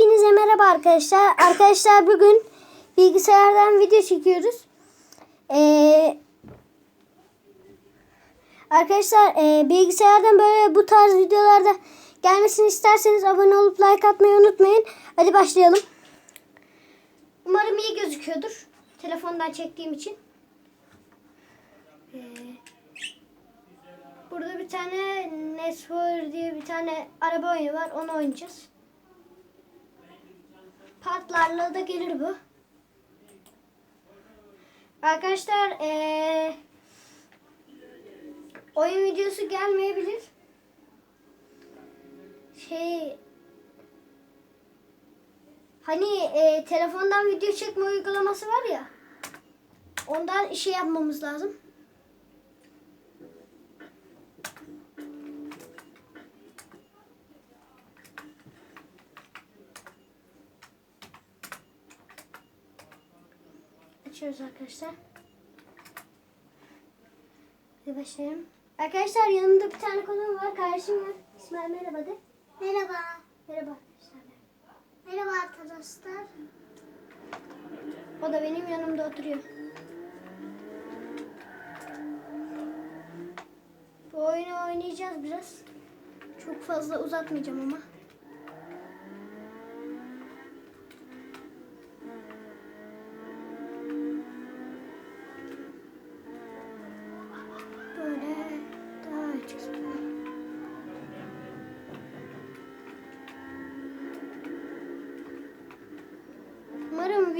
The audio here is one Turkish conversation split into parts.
Hepinize merhaba arkadaşlar. Arkadaşlar bugün bilgisayardan video çekiyoruz. Ee, arkadaşlar e, bilgisayardan böyle bu tarz videolarda gelmesini isterseniz abone olup like atmayı unutmayın. Hadi başlayalım. Umarım iyi gözüküyordur. Telefondan çektiğim için. Ee, burada bir tane Nesfor diye bir tane araba oyunu var. Onu oynayacağız. Partlarla da gelir bu. Arkadaşlar eee oyun videosu gelmeyebilir. Şey hani eee, telefondan video çekme uygulaması var ya. Ondan şey yapmamız lazım. Açıyoruz arkadaşlar. Hadi başlayalım. Arkadaşlar yanımda bir tane konuğum var. Kardeşim var. İsmail merhaba de. Merhaba. Merhaba arkadaşlar. Merhaba arkadaşlar. O da benim yanımda oturuyor. Bu oyunu oynayacağız biraz. Çok fazla uzatmayacağım ama.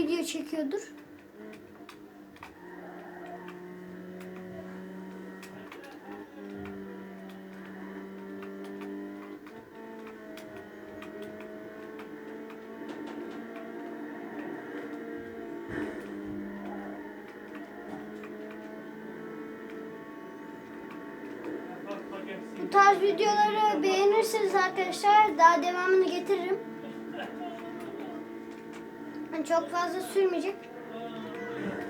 Video çekiyordur. Bu tarz videoları beğenirseniz arkadaşlar daha devamını getiririm. Hani çok fazla sürmeyecek.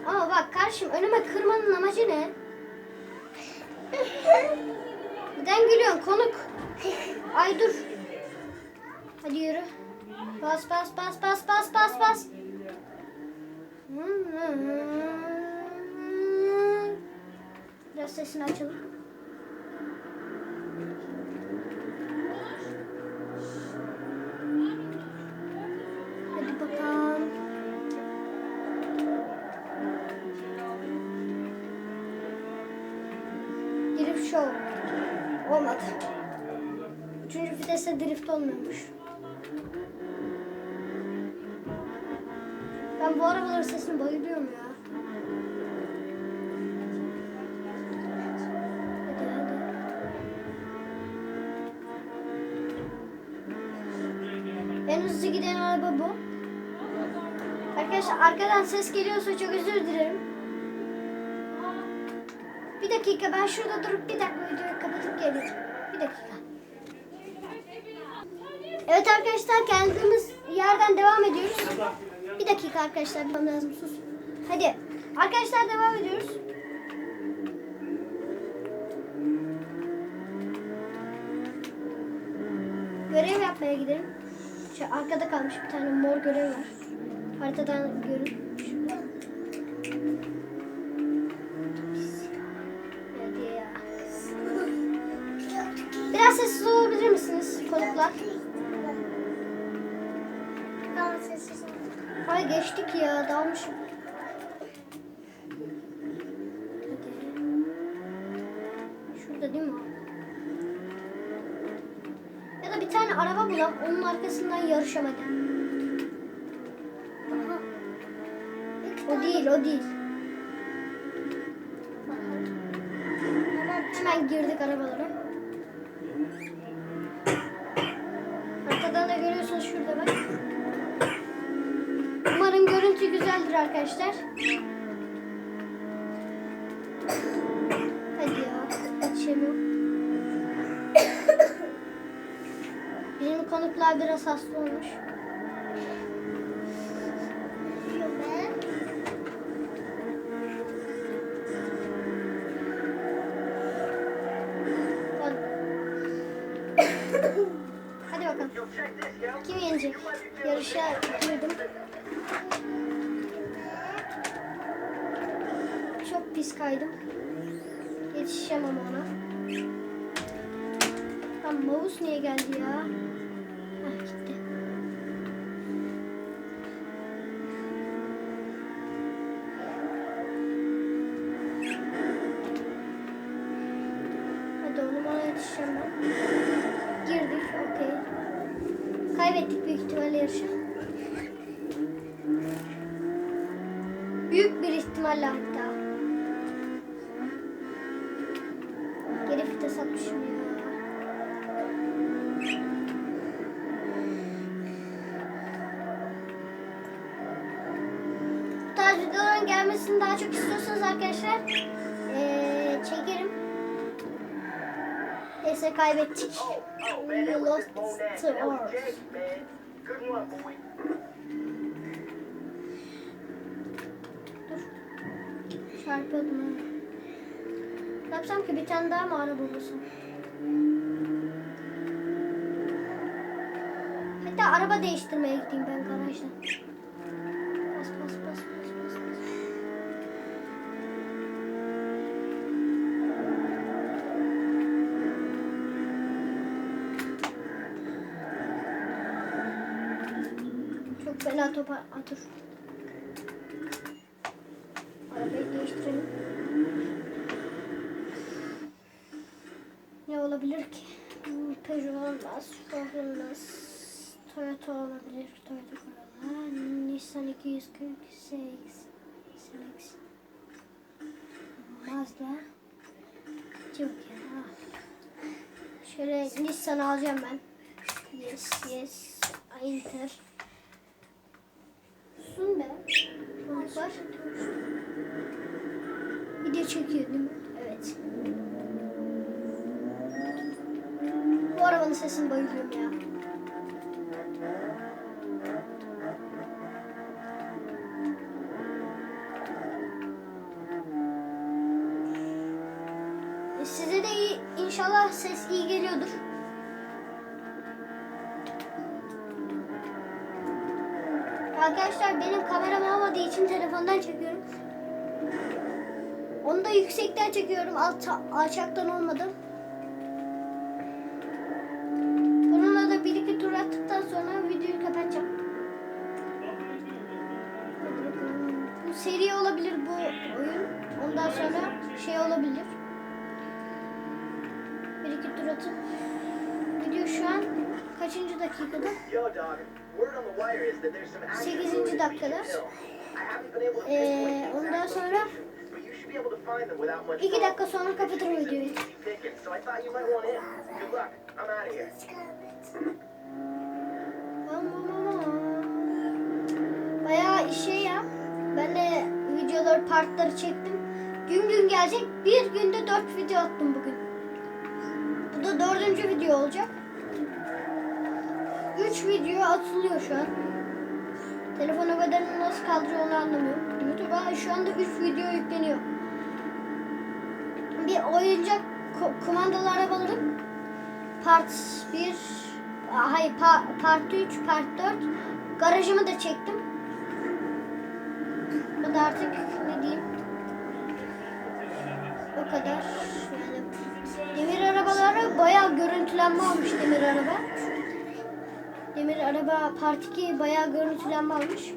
Ama bak karşım önüme kırmanın amacı ne? Neden gülüyorsun konuk? Ay dur. Hadi yürü. Bas bas bas bas bas bas bas. Biraz sesini açalım. Olmuyormuş. Ben bu arabaların sesine bayılıyorum ya. En hızlı giden araba bu. Arkadaşlar arkadan ses geliyorsa çok özür dilerim. Bir dakika ben şurada durup bir dakika videoyu kapatıp geleceğim. Bir dakika. Evet arkadaşlar kendimiz yerden devam ediyoruz. Bir dakika arkadaşlar bilmem lazım sus. Hadi arkadaşlar devam ediyoruz. Görev yapmaya gidelim. Şu arkada kalmış bir tane mor görev var. Haritadan görün. Biraz sessiz olabilir misiniz konuklar? Ol. Ay geçtik ya dalmışım. Şurada değil mi? Ya da bir tane araba bulalım onun arkasından. Aha. İki O değil o değil. Hemen girdik arabalara. Arkadaşlar. Hadi ya. Açamıyorum. Bizim konuklar biraz hasta olmuş. Pis kaydım. Yetişeceğim ama ona. Lan mouse niye geldi ya? Heh gitti. Hadi oğlum ona yetişeceğim ben. Girdik okey. Kaybettik büyük ihtimalle yarışı. Büyük bir ihtimalle hatta. Ya. Bu tarz videoların gelmesini daha çok istiyorsanız arkadaşlar eee çekerim. Neyse kaybettik. We lost to ours. Boy. Çarpıyordum yapsam ki bir tane daha mı araba bulsam? Hatta araba değiştirmeye gideyim ben garajda. Bas bas bas bas bas bas. Çok fena topa atır. Arabayı değiştirelim. Ne olabilir ki? Hmm, Peugeot olmaz, olmaz, Toyota olabilir, Toyota Corolla, Nissan 248, SLX, Mazda, yok ya. Şöyle Nissan alacağım ben. Yes, yes, Inter. Sun be. Çocuk var. Video çekiyor değil mi? Bu arabanın sesini bayılıyorum ya. E, Size de iyi, inşallah ses iyi geliyordur. Arkadaşlar benim kameram olmadığı için telefondan çekiyorum. Onu da yüksekten çekiyorum. Alt, alçaktan olmadı. Seri olabilir bu oyun. Ondan sonra şey olabilir. Bir iki tur atıp video şu an kaçıncı dakikada? Yo, dog. Word on the wire is that there's some action Sekizinci brewing in dakikada. Ee, ondan sonra location, but you should be able to find them without much iki trouble. dakika sonra kapatırım videoyu. Bayağı şey ya. Ben de videoları partları çektim. Gün gün gelecek. Bir günde dört video attım bugün. Bu da dördüncü video olacak. Üç video atılıyor şu an. Telefona bedenini nasıl kaldırıyor onu anlamıyorum. YouTube'a şu anda üç video yükleniyor. Bir oyuncak kumandalı arabaların part 1 hayır pa- part 3 part 4 garajımı da çektim. Da artık ne diyeyim o kadar yani demir arabaları bayağı görüntülenme almış demir araba. Demir araba part 2 bayağı görüntülenme almış.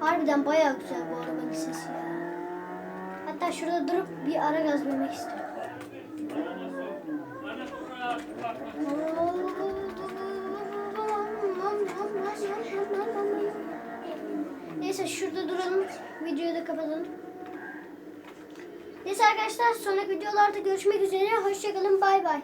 Harbiden bayağı güzel bu arabanın sesi. Hatta şurada durup bir ara gaz vermek istiyorum. Videoyu da kapatalım. Neyse arkadaşlar sonraki videolarda görüşmek üzere. Hoşçakalın. Bay bay.